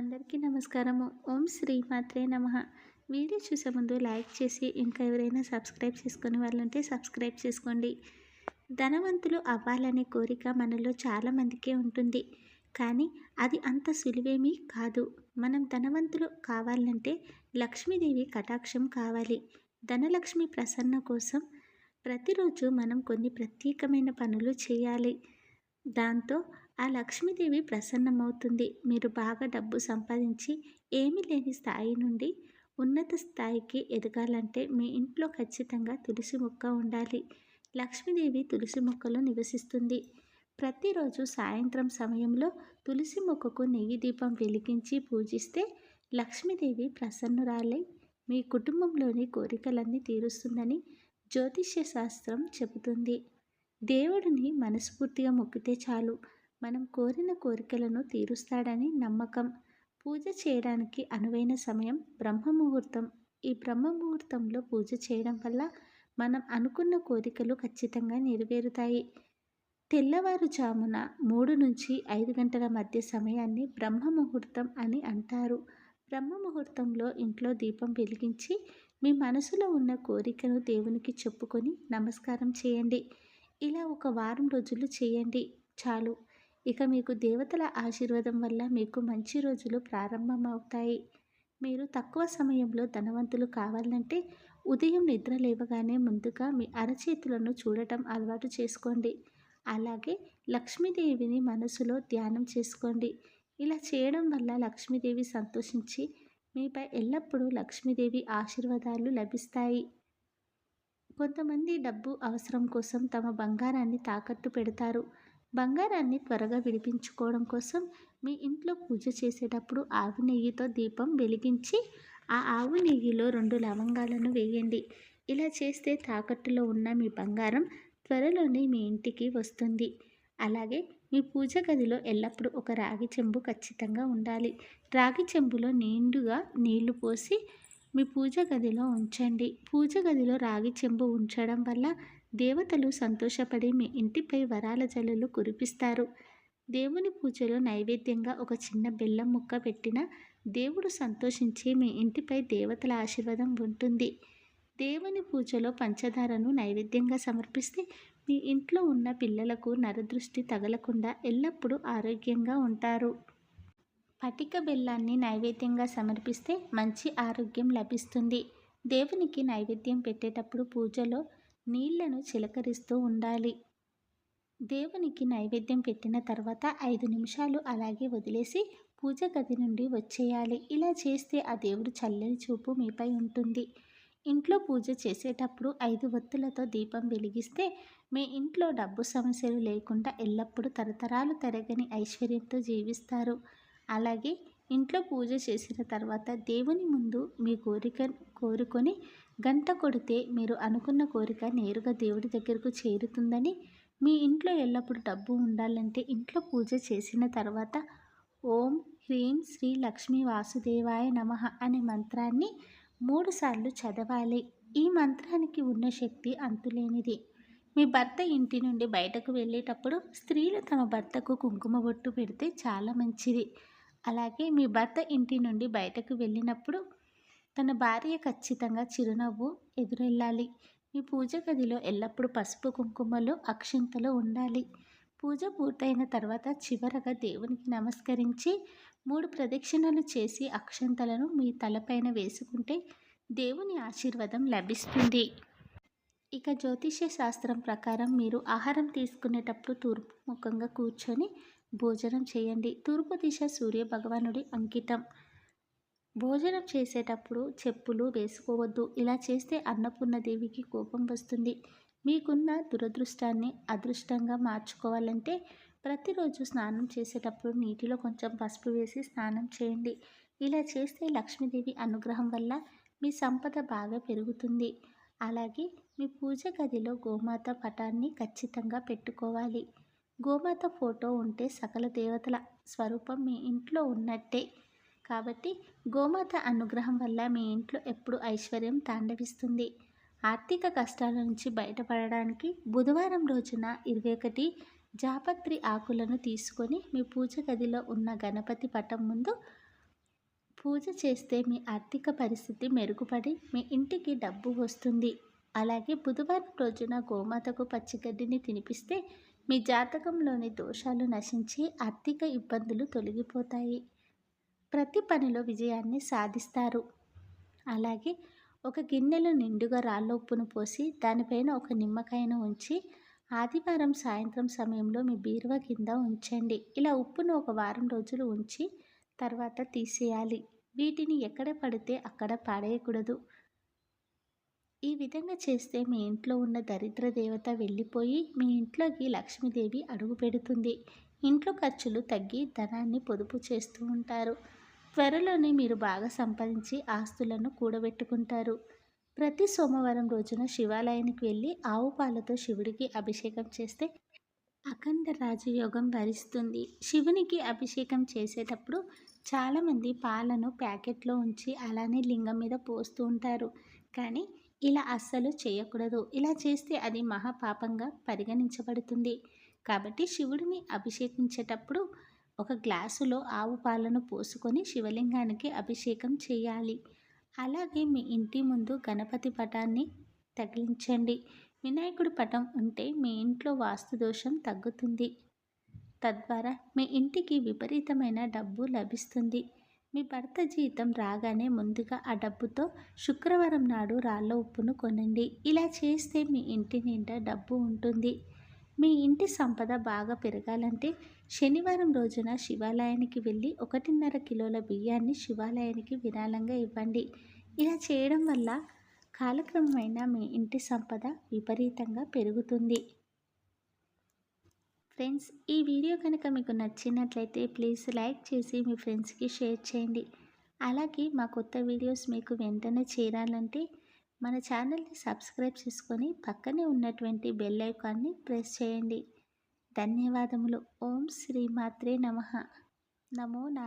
అందరికీ నమస్కారము. ఓం శ్రీ మాత్రే నమ. వీడియో చూసే ముందు లైక్ చేసి ఇంకా ఎవరైనా సబ్స్క్రైబ్ చేసుకుని వాళ్ళు ఉంటే సబ్స్క్రైబ్ చేసుకోండి. ధనవంతులు అవ్వాలనే కోరిక మనలో చాలామందికే ఉంటుంది. కానీ అది అంత సులువేమీ కాదు. మనం ధనవంతులు కావాలంటే లక్ష్మీదేవి కటాక్షం కావాలి. ధనలక్ష్మి ప్రసన్న కోసం ప్రతిరోజు మనం కొన్ని ప్రత్యేకమైన పనులు చేయాలి. దాంతో ఆ లక్ష్మీదేవి ప్రసన్నమవుతుంది. మీరు బాగా డబ్బు సంపాదించి ఏమీ లేని స్థాయి నుండి ఉన్నత స్థాయికి ఎదగాలంటే మీ ఇంట్లో ఖచ్చితంగా తులసి మొక్క ఉండాలి. లక్ష్మీదేవి తులసి మొక్కలో నివసిస్తుంది. ప్రతిరోజు సాయంత్రం సమయంలో తులసి మొక్కకు నెయ్యి దీపం వెలిగించి పూజిస్తే లక్ష్మీదేవి ప్రసన్నురాలై మీ కుటుంబంలోని కోరికలన్నీ తీరుస్తుందని జ్యోతిష్య శాస్త్రం చెబుతుంది. దేవుడిని మనస్ఫూర్తిగా మొక్కితే చాలు. మనం కోరిన కోరికలను తీరుస్తాడని నమ్మకం. పూజ చేయడానికి అనువైన సమయం బ్రహ్మ ముహూర్తం ఈ బ్రహ్మ ముహూర్తంలో పూజ చేయడం వల్ల మనం అనుకున్న కోరికలు ఖచ్చితంగా నెరవేరుతాయి. తెల్లవారుజామున మూడు నుంచి ఐదు గంటల మధ్య సమయాన్ని బ్రహ్మ ముహూర్తం అని అంటారు. బ్రహ్మ ముహూర్తంలో ఇంట్లో దీపం వెలిగించి మీ మనసులో ఉన్న కోరికను దేవునికి చెప్పుకొని నమస్కారం చేయండి. ఇలా ఒక వారం రోజులు చేయండి. చాలు. ఇక మీకు దేవతల ఆశీర్వాదం వల్ల మీకు మంచి రోజులు ప్రారంభమవుతాయి. మీరు తక్కువ సమయంలో ధనవంతులు కావాలంటే ఉదయం నిద్ర లేవగానే ముందుగా మీ అరచేతులను చూడటం అలవాటు చేసుకోండి. అలాగే లక్ష్మీదేవిని మనసులో ధ్యానం చేసుకోండి. ఇలా చేయడం వల్ల లక్ష్మీదేవి సంతోషించి మీపై ఎల్లప్పుడూ లక్ష్మీదేవి ఆశీర్వాదాలు లభిస్తాయి. కొంతమంది డబ్బు అవసరం కోసం తమ బంగారాన్ని తాకట్టు పెడతారు. బంగారాన్ని త్వరగా విడిపించుకోవడం కోసం మీ ఇంట్లో పూజ చేసేటప్పుడు ఆవు నెయ్యితో దీపం వెలిగించి ఆ ఆవు నెయ్యిలో రెండు లవంగాలను వేయండి. ఇలా చేస్తే తాకట్టులో ఉన్న మీ బంగారం త్వరలోనే మీ ఇంటికి వస్తుంది. అలాగే మీ పూజ గదిలో ఎల్లప్పుడూ ఒక రాగి చెంబు ఖచ్చితంగా ఉండాలి. రాగి చెంబులో నిండుగా నీళ్ళు పోసి మీ పూజ గదిలో ఉంచండి. పూజ గదిలో రాగి చెంబు ఉంచడం వల్ల దేవతలు సంతోషపడి మీ ఇంటిపై వరాల జల్లులు కురిపిస్తారు. దేవుని పూజలో నైవేద్యంగా ఒక చిన్న బెల్లం ముక్క పెట్టిన దేవుడు సంతోషించి మీ ఇంటిపై దేవతల ఆశీర్వాదం ఉంటుంది. దేవుని పూజలో పంచదారను నైవేద్యంగా సమర్పిస్తే మీ ఇంట్లో ఉన్న పిల్లలకు నరదృష్టి తగలకుండా ఎల్లప్పుడూ ఆరోగ్యంగా ఉంటారు. పటిక బెల్లాన్ని నైవేద్యంగా సమర్పిస్తే మంచి ఆరోగ్యం లభిస్తుంది. దేవునికి నైవేద్యం పెట్టేటప్పుడు పూజలో నీళ్ళను చిలకరిస్తూ ఉండాలి. దేవునికి నైవేద్యం పెట్టిన తర్వాత ఐదు నిమిషాలు అలాగే వదిలేసి పూజ గది నుండి వచ్చేయాలి. ఇలా చేస్తే ఆ దేవుడు చల్లని చూపు మీపై ఉంటుంది. ఇంట్లో పూజ చేసేటప్పుడు ఐదు వత్తులతో దీపం వెలిగిస్తే మీ ఇంట్లో డబ్బు సమస్యలు లేకుండా ఎల్లప్పుడూ తరతరాలు తరగని ఐశ్వర్యంతో జీవిస్తారు. అలాగే ఇంట్లో పూజ చేసిన తర్వాత దేవుని ముందు మీ కోరిక కోరుకొని గంట కొడితే మీరు అనుకున్న కోరిక నేరుగా దేవుడి దగ్గరకు చేరుతుందని మీ ఇంట్లో ఎల్లప్పుడూ డబ్బు ఉండాలంటే ఇంట్లో పూజ చేసిన తర్వాత ఓం హ్రీం శ్రీ లక్ష్మీ వాసుదేవాయ నమ అనే మంత్రాన్ని మూడుసార్లు చదవాలి. ఈ మంత్రానికి ఉన్న శక్తి అంతులేనిది. మీ భర్త ఇంటి నుండి బయటకు వెళ్ళేటప్పుడు స్త్రీలు తమ భర్తకు కుంకుమ బొట్టు పెడితే చాలా మంచిది. అలాగే మీ భర్త ఇంటి నుండి బయటకు వెళ్ళినప్పుడు తన భార్య ఖచ్చితంగా చిరునవ్వు ఎదురెళ్ళాలి. మీ పూజ గదిలో ఎల్లప్పుడూ పసుపు కుంకుమలు అక్షింతలు ఉండాలి. పూజ పూర్తయిన తర్వాత చివరగా దేవునికి నమస్కరించి మూడు ప్రదక్షిణలు చేసి అక్షంతలను మీ తలపైన వేసుకుంటే దేవుని ఆశీర్వాదం లభిస్తుంది. ఇక జ్యోతిష్య శాస్త్రం ప్రకారం మీరు ఆహారం తీసుకునేటప్పుడు తూర్పు ముఖంగా కూర్చొని భోజనం చేయండి. తూర్పు దిశ సూర్య భగవానుడి అంకితం. భోజనం చేసేటప్పుడు చెప్పులు వేసుకోవద్దు. ఇలా చేస్తే అన్నపూర్ణదేవికి కోపం వస్తుంది. మీకున్న దురదృష్టాన్ని అదృష్టంగా మార్చుకోవాలంటే ప్రతిరోజు స్నానం చేసేటప్పుడు నీటిలో కొంచెం పసుపు వేసి స్నానం చేయండి. ఇలా చేస్తే లక్ష్మీదేవి అనుగ్రహం వల్ల మీ సంపద బాగా పెరుగుతుంది. అలాగే మీ పూజ గదిలో గోమాత పటాన్ని ఖచ్చితంగా పెట్టుకోవాలి. గోమాత ఫోటో ఉంటే సకల దేవతల స్వరూపం మీ ఇంట్లో ఉన్నట్టే. కాబట్టి గోమాత అనుగ్రహం వల్ల మీ ఇంట్లో ఎప్పుడు ఐశ్వర్యం తాండవిస్తుంది. ఆర్థిక కష్టాల నుంచి బయటపడడానికి బుధవారం రోజున ఇరవై ఒకటి జాపత్రి ఆకులను తీసుకొని మీ పూజ గదిలో ఉన్న గణపతి పటం ముందు పూజ చేస్తే మీ ఆర్థిక పరిస్థితి మెరుగుపడి మీ ఇంటికి డబ్బు వస్తుంది. అలాగే బుధవారం రోజున గోమాతకు పచ్చిగడ్డిని తినిపిస్తే మీ జాతకంలోని దోషాలు నశించి ఆర్థిక ఇబ్బందులు తొలగిపోతాయి. ప్రతి పనిలో విజయాన్ని సాధిస్తారు. అలాగే ఒక గిన్నెలో నిండుగా రాళ్ళ ఉప్పును పోసి దానిపైన ఒక నిమ్మకాయను ఉంచి ఆదివారం సాయంత్రం సమయంలో మీ బీరువా కింద ఉంచండి. ఇలా ఉప్పును ఒక వారం రోజులు ఉంచి తర్వాత తీసేయాలి. వీటిని ఎక్కడ పడితే అక్కడ పాడేయకూడదు. ఈ విధంగా చేస్తే మీ ఇంట్లో ఉన్న దరిద్ర దేవత వెళ్ళిపోయి మీ ఇంట్లోకి లక్ష్మీదేవి అడుగు పెడుతుంది. ఇంట్లో ఖర్చులు తగ్గి ధనాన్ని పొదుపు చేస్తూ ఉంటారు. త్వరలోనే మీరు బాగా సంపాదించి ఆస్తులను కూడబెట్టుకుంటారు. ప్రతి సోమవారం రోజున శివాలయానికి వెళ్ళి ఆవు పాలతో శివుడికి అభిషేకం చేస్తే అఖండ రాజయోగం భరిస్తుంది శివునికి అభిషేకం చేసేటప్పుడు చాలామంది పాలను ప్యాకెట్లో ఉంచి అలానే లింగం మీద పోస్తూ ఉంటారు. కానీ ఇలా అస్సలు చేయకూడదు. ఇలా చేస్తే అది మహాపాపంగా పరిగణించబడుతుంది. కాబట్టి శివుడిని అభిషేకించేటప్పుడు ఒక గ్లాసులో ఆవు పాలను పోసుకొని శివలింగానికి అభిషేకం చేయాలి. అలాగే మీ ఇంటి ముందు గణపతి పటాన్ని తగిలించండి. వినాయకుడి పటం ఉంటే మీ ఇంట్లో వాస్తు దోషం తగ్గుతుంది. తద్వారా మీ ఇంటికి విపరీతమైన డబ్బు లభిస్తుంది. మీ భర్త జీతం రాగానే ముందుగా ఆ డబ్బుతో శుక్రవారం నాడు రాళ్ళ ఉప్పును కొనండి. ఇలా చేస్తే మీ ఇంటి నిండా డబ్బు ఉంటుంది. మీ ఇంటి సంపద బాగా పెరగాలంటే శనివారం రోజున శివాలయానికి వెళ్ళి ఒకటిన్నర కిలోల బియ్యాన్ని శివాలయానికి విరాళంగా ఇవ్వండి. ఇలా చేయడం వల్ల కాలక్రమమైన మీ ఇంటి సంపద విపరీతంగా పెరుగుతుంది. ఫ్రెండ్స్ ఈ వీడియో కనుక మీకు నచ్చినట్లయితే ప్లీజ్ లైక్ చేసి మీ ఫ్రెండ్స్కి షేర్ చేయండి. అలాగే మా కొత్త వీడియోస్ మీకు వెంటనే చేరాలంటే మన ఛానల్ని సబ్స్క్రైబ్ చేసుకొని పక్కనే ఉన్నటువంటి బెల్ ఐకాన్ని ప్రెస్ చేయండి. ధన్యవాదములు. ఓం శ్రీమాత్రే నమ. నమో నా